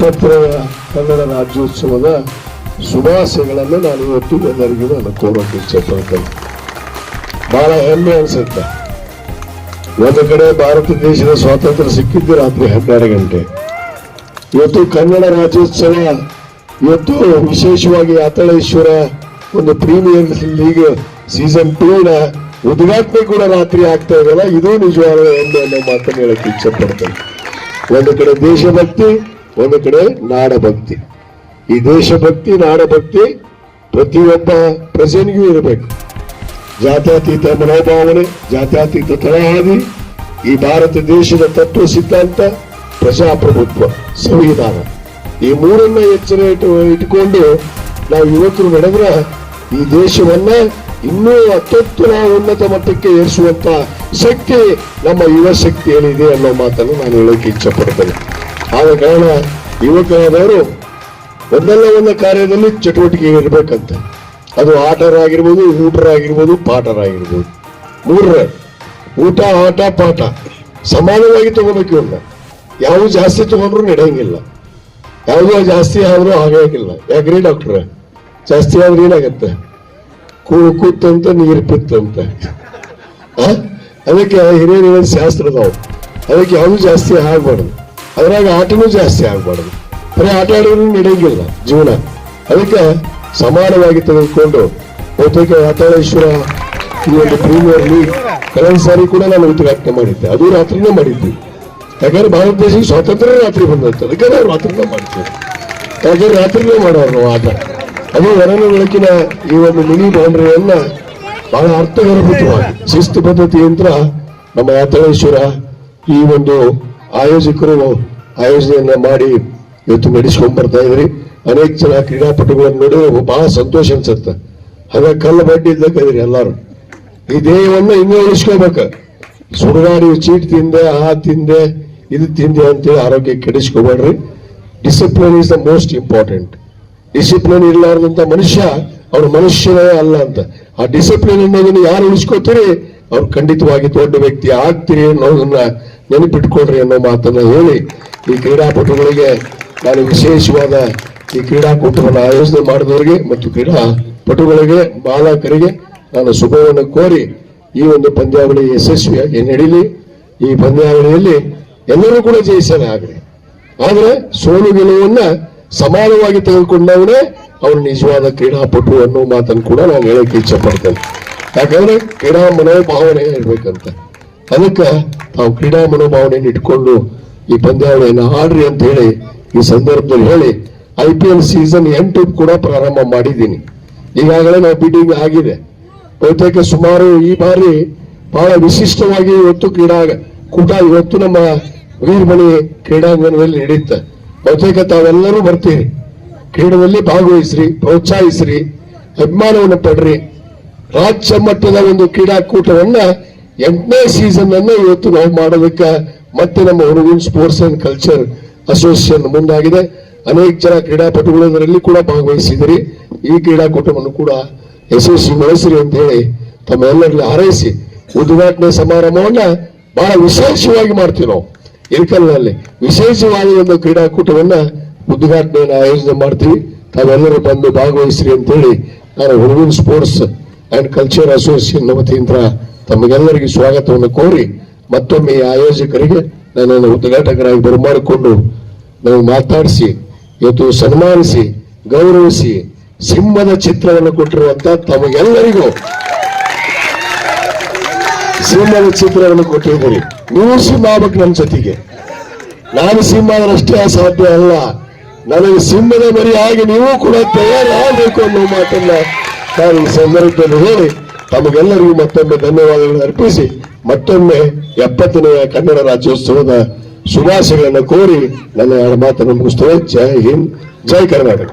ಎಪ್ಪತ್ತರ ಕನ್ನಡ ರಾಜ್ಯೋತ್ಸವದ ಶುಭಾಶಯಗಳನ್ನು ನಾನು ಇವತ್ತು ಎಲ್ಲರಿಗೂ ನಾನು ಕೋರೋಕೆ ಇಷ್ಟಪಡ್ತೇನೆ ಬಹಳ ಹೆಮ್ಮೆ ಅನಿಸುತ್ತೆ. ಒಂದು ಕಡೆ ಭಾರತ ದೇಶದ ಸ್ವಾತಂತ್ರ್ಯ ಸಿಕ್ಕಿದ್ದು ರಾತ್ರಿ ಹನ್ನೆರಡು ಗಂಟೆ. ಇವತ್ತು ಕನ್ನಡ ರಾಜ್ಯೋತ್ಸವ, ಇವತ್ತು ವಿಶೇಷವಾಗಿ ಅತಳೇಶ್ವರ ಒಂದು ಪ್ರೀಮಿಯರ್ ಲೀಗ್ ಸೀಸನ್ ಟೂನ ಉದ್ಘಾಟನೆ ಕೂಡ ರಾತ್ರಿ ಆಗ್ತಾ ಇದೆಯಲ್ಲ, ಇದು ನಿಜವಾದ ಹೆಮ್ಮೆ ಅನ್ನೋ ಮಾತನ್ನು ಹೇಳಕ್ಕೆ ಇಚ್ಛೆ ಪಡ್ತೇನೆ. ಒಂದು ಕಡೆ ದೇಶಭಕ್ತಿ ಒಂದು ಕಡೆ ನಾಡಭಕ್ತಿ. ಈ ದೇಶಭಕ್ತಿ, ನಾಡಭಕ್ತಿ ಪ್ರತಿಯೊಬ್ಬ ಪ್ರಜೆನಿಗೂ ಇರಬೇಕು. ಜಾತ್ಯತೀತ ಮನೋಭಾವನೆ, ಜಾತ್ಯತೀತ ತಳಹಾದಿ ಈ ಭಾರತ ದೇಶದ ತತ್ವ ಸಿದ್ಧಾಂತ, ಪ್ರಜಾಪ್ರಭುತ್ವ, ಸಂವಿಧಾನ. ಈ ಮೂರನ್ನ ಎಚ್ಚರ ಇಟ್ಟು ಇಟ್ಕೊಂಡು ನಾವು ಯುವಕರು ನಡೆದ್ರ ಈ ದೇಶವನ್ನ ಇನ್ನೂ ಅತ್ಯುತ್ತಮ, ಉನ್ನತ ಮಟ್ಟಕ್ಕೆ ಏರಿಸುವಂತ ಶಕ್ತಿ ನಮ್ಮ ಯುವ ಶಕ್ತಿಯಲ್ಲಿದೆ ಅನ್ನೋ ಮಾತನ್ನು ನಾನು ಹೇಳೋಕೆ ಇಚ್ಛೆ ಪಡ್ತೇನೆ. ಆದ ಕಾರಣ ಯುವಕರಾದವರು ಒಂದಲ್ಲ ಒಂದು ಕಾರ್ಯದಲ್ಲಿ ಚಟುವಟಿಕೆ ಇರಬೇಕಂತೆ. ಅದು ಆಟರಾಗಿರ್ಬೋದು, ಊಟರಾಗಿರ್ಬೋದು, ಪಾಠರಾಗಿರ್ಬೋದು. ಮೂರರ ಊಟ, ಆಟ, ಪಾಠ. ಸಮಾನವಾಗಿ ತಗೋಬೇಕು ಇವನ್ನ ಯಾವ ಜಾಸ್ತಿ ತಗೊಂಡ್ರು ನಡೆಯಂಗಿಲ್ಲ. ಯಾವುದೋ ಜಾಸ್ತಿ ಆದ್ರೂ ಆಗೋಗಿಲ್ಲ ಯಾಕ್ರಿ ಡಾಕ್ಟ್ರೆ? ಜಾಸ್ತಿ ಆದ್ರೆ ಏನಾಗತ್ತೆ? ಕೂತಂತ ನೀರು ಪಿತ್ತಂತ? ಅದಕ್ಕೆ ಹಿರಿಯರು ಶಾಸ್ತ್ರ ಶಾಸ್ತ್ರದವು ಅದಕ್ಕೆ ಯಾವುದು ಜಾಸ್ತಿ ಆಗ್ಬಾರ್ದು. ಅದ್ರಾಗ ಆಟನೂ ಜಾಸ್ತಿ ಆಗ್ಬಾರ್ದು. ಬರೀ ಆಟ ಆಡಿದ್ರು ನಡೆಯಂಗಿಲ್ಲ ಜೀವನ. ಅದಕ್ಕೆ ಸಮಾನವಾಗಿ ತೆಗೆದುಕೊಂಡು ಬಹುತೇಕ ವಾತಾಳೇಶ್ವರ ಈ ಒಂದು ಪ್ರೀಮಿಯರ್ ಲೀಗ್ ಕಳೆದ ಸಾರಿ ಕೂಡ ನಾನು ಉದ್ಘಾಟನೆ ಮಾಡಿದ್ದೆ. ಅದು ರಾತ್ರಿನೇ ಮಾಡಿದ್ವಿ ಯಾಕಂದ್ರೆ ಭಾರತ ದೇಶಕ್ಕೆ ಸ್ವಾತಂತ್ರ್ಯ ರಾತ್ರಿ ಬಂದಂತೆ ಅದಕ್ಕೆ ನಾವು ರಾತ್ರಿನೇ ಮಾಡ್ತೀವಿ ಯಾಕಂದ್ರೆ ರಾತ್ರಿನೇ ಮಾಡೋರು ನಾವು ಆಟ. ಅದು ವರನ ಬೆಳಕಿನ ಈ ಒಂದು ಮಿನಿ ಬೌಂಡ್ರಿಯನ್ನ ಬಹಳ ಅರ್ಥಗರ್ಭಿತವಾಗಿ ಶಿಸ್ತು ಪದ್ಧತಿಯಿಂದ ನಮ್ಮ ಯಾತಳೇಶ್ವರ ಈ ಒಂದು ಆಯೋಜಕರು ಆಯೋಜನೆಯನ್ನ ಮಾಡಿ ಇವತ್ತು ನಡೆಸ್ಕೊಂಡ್ ಬರ್ತಾ ಇದ್ರಿ. ಅನೇಕ ಜನ ಕ್ರೀಡಾಪಟುಗಳನ್ನು ನೋಡಿ ಬಹಳ ಸಂತೋಷ ಅನ್ಸುತ್ತೆ. ಹಾಗ ಕಲ್ಲು ಬಡ್ಡಿ ಇದ್ದಕ್ಕಿದ್ರಿ ಎಲ್ಲಾರು. ಈ ದೇಹವನ್ನ ಇನ್ನೂ ಉಳಿಸ್ಕೋಬೇಕು ಸುಡುಗಾಡಿ ಚೀಟ್ ತಿಂದೆ, ಆ ತಿಂದೆ, ಇದು ತಿಂದೆ ಅಂತೇಳಿ ಆರೋಗ್ಯ ಕೆಡಿಸ್ಕೋಬೇಡ್ರಿ. Discipline is the most important. Discipline ಇರ್ಲಾರ್ದಂತ ಮನುಷ್ಯ, ಅವ್ರ ಮನುಷ್ಯನೇ ಅಲ್ಲ ಅಂತ. ಆ ಡಿಸಿಪ್ಲಿನ್ ಅನ್ನೋದನ್ನ ಯಾರು ಉಳಿಸ್ಕೋತೀರಿ? ಅವ್ರು ಖಂಡಿತವಾಗಿ ದೊಡ್ಡ ವ್ಯಕ್ತಿ ಆಗ್ತೀರಿ ಅನ್ನೋದನ್ನ ನೆನಪಿಟ್ಕೊಡ್ರಿ ಅನ್ನೋ ಮಾತನ್ನ ಹೇಳಿ ಈ ಕ್ರೀಡಾಪಟುಗಳಿಗೆ ನಾನು ವಿಶೇಷವಾದ ಈ ಕ್ರೀಡಾಕೂಟವನ್ನು ಆಯೋಜನೆ ಮಾಡಿದವರಿಗೆ ಮತ್ತು ಕ್ರೀಡಾ ಪಟುಗಳಿಗೆ, ಬಾಲಕರಿಗೆ ನಾನು ಶುಭವನ್ನು ಕೋರಿ ಈ ಒಂದು ಪಂದ್ಯಾವಳಿ ಯಶಸ್ವಿಯಾಗಿ ನಡೀಲಿ. ಈ ಪಂದ್ಯಾವಳಿಯಲ್ಲಿ ಎಲ್ಲರೂ ಕೂಡ ಜಯಿಸಲೇ ಆಗಲಿ. ಆದರೆ ಸೋಲು ಗೆಲುವನ್ನ ಸಮಾನವಾಗಿ ತೆಗೆದುಕೊಂಡವನೇ ಅವನು ನಿಜವಾದ ಕ್ರೀಡಾಪಟು ಅನ್ನೋ ಮಾತನ್ನು ಕೂಡ ನಾನು ಹೇಳಕ್ಕೆ ಇಚ್ಛೆ ಪಡ್ತೇನೆ ಯಾಕಂದ್ರೆ ಕ್ರೀಡಾ ಮನೋಭಾವನೆ ಇರ್ಬೇಕಂತ. ಅದಕ್ಕೆ ತಾವು ಕ್ರೀಡಾ ಮನೋಭಾವನೆಯನ್ನು ಇಟ್ಕೊಂಡು ಈ ಪಂದ್ಯಾವಳಿಯನ್ನು ಆಡ್ರಿ ಅಂತ ಹೇಳಿ ಈ ಸಂದರ್ಭದಲ್ಲಿ ಹೇಳಿ ಐ ಪಿ ಎಲ್ ಸೀಸನ್ ಎಂಟು ಕೂಡ ಪ್ರಾರಂಭ ಮಾಡಿದ್ದೀನಿ. ಈಗಾಗಲೇ ನಾವು ಬಿಡಿಂಗ್ ಆಗಿದೆ. ಬಹುತೇಕ ಸುಮಾರು ಈ ಬಾರಿ ಬಹಳ ವಿಶಿಷ್ಟವಾಗಿ ಇವತ್ತು ಕ್ರೀಡಾ ಕೂಟ ಇವತ್ತು ನಮ್ಮ ವೀರಮಣಿ ಕ್ರೀಡಾಂಗಣದಲ್ಲಿ ನಡೆಯುತ್ತೆ. ಬಹುತೇಕ ತಾವೆಲ್ಲರೂ ಬರ್ತೀರಿ. ಕ್ರೀಡೆಯಲ್ಲಿ ಭಾಗವಹಿಸ್ರಿ, ಪ್ರೋತ್ಸಾಹಿಸ್ರಿ, ಅಭಿಮಾನವನ್ನು ಪಡ್ರಿ. ರಾಜ್ಯ ಮಟ್ಟದ ಒಂದು ಕ್ರೀಡಾಕೂಟವನ್ನ ಎಂಟನೇ ಸೀಸನ್ ಅನ್ನು ಇವತ್ತು ನಾವು ಮಾಡೋದಕ್ಕೆ ಮತ್ತೆ ನಮ್ಮ ಹುಡುಗನ್ ಸ್ಪೋರ್ಟ್ಸ್ ಅಂಡ್ ಕಲ್ಚರ್ ಅಸೋಸಿಯೇಷನ್ ಮುಂದಾಗಿದೆ. ಅನೇಕ ಜನ ಕ್ರೀಡಾಪಟುಗಳು ಅದರಲ್ಲಿ ಕೂಡ ಭಾಗವಹಿಸಿದಿರಿ. ಈ ಕ್ರೀಡಾಕೂಟವನ್ನು ಕೂಡ ಯಶಸ್ವಿಗೊಳಿಸಿರಿ ಅಂತ ಹೇಳಿ ತಮ್ಮೆಲ್ಲರಲ್ಲಿ ಹಾರೈಸಿ ಉದ್ಘಾಟನೆ ಸಮಾರಂಭವನ್ನ ಬಹಳ ವಿಶೇಷವಾಗಿ ಮಾಡ್ತೀವಿ ನಾವು. ಇಳಕಲ್ನಲ್ಲಿ ವಿಶೇಷವಾಗಿ ಒಂದು ಕ್ರೀಡಾಕೂಟವನ್ನ ಉದ್ಘಾಟನೆಯನ್ನು ಆಯೋಜನೆ ಮಾಡ್ತೀವಿ. ತಾವೆಲ್ಲರೂ ಬಂದು ಭಾಗವಹಿಸ್ರಿ ಅಂತ ಹೇಳಿ ನಾನು ಹುಡುಗನ್ ಸ್ಪೋರ್ಟ್ಸ್ ಅಂಡ್ ಕಲ್ಚರ್ ಅಸೋಸಿಯೇಷನ್ ವತಿಯಿಂದ ತಮಗೆಲ್ಲರಿಗೂ ಸ್ವಾಗತವನ್ನು ಕೋರಿ ಮತ್ತೊಮ್ಮೆ ಆಯೋಜಕರಿಗೆ ನನ್ನನ್ನು ಉದ್ಘಾಟಕರಾಗಿ ಬರಮಾಡಿಕೊಂಡು ನಾವು ಮಾತಾಡಿಸಿ, ಇವತ್ತು ಸನ್ಮಾನಿಸಿ, ಗೌರವಿಸಿ ಸಿಂಹದ ಚಿತ್ರವನ್ನು ಕೊಟ್ಟಿರುವಂತ ತಮಗೆಲ್ಲರಿಗೂ ಸಿಂಹದ ಚಿತ್ರವನ್ನು ಕೊಟ್ಟಿದ್ದೀರಿ ನೀವು ಸಿಂಹ ಆಗ್ಬೇಕು ನನ್ನ ಜೊತೆಗೆ. ನಾನು ಸಿಂಹ ಅಸಾಧ್ಯ ಸಾಧ್ಯ ಅಲ್ಲ. ನನಗೆ ಸಿಂಹದ ಮರಿ ಆಗಿ ನೀವು ಕೂಡ ತಯಾರಾಗಬೇಕು ಅನ್ನೋ ಮಾತನ್ನ ನಾನು ಈ ಸಂದರ್ಭದಲ್ಲಿ ಹೇಳಿ ತಮಗೆಲ್ಲರಿಗೂ ಮತ್ತೊಮ್ಮೆ ಧನ್ಯವಾದಗಳನ್ನು ಅರ್ಪಿಸಿ, ಮತ್ತೊಮ್ಮೆ ಎಪ್ಪತ್ತನೆಯ ಕನ್ನಡ ರಾಜ್ಯೋತ್ಸವದ ಶುಭಾಶಯಗಳನ್ನು ಕೋರಿ ನನ್ನ ಮಾತನ್ನು ಮುಗಿಸ್ತೇವೆ ಜೈ ಹಿಂದ್ ಜೈ ಕರ್ನಾಟಕ.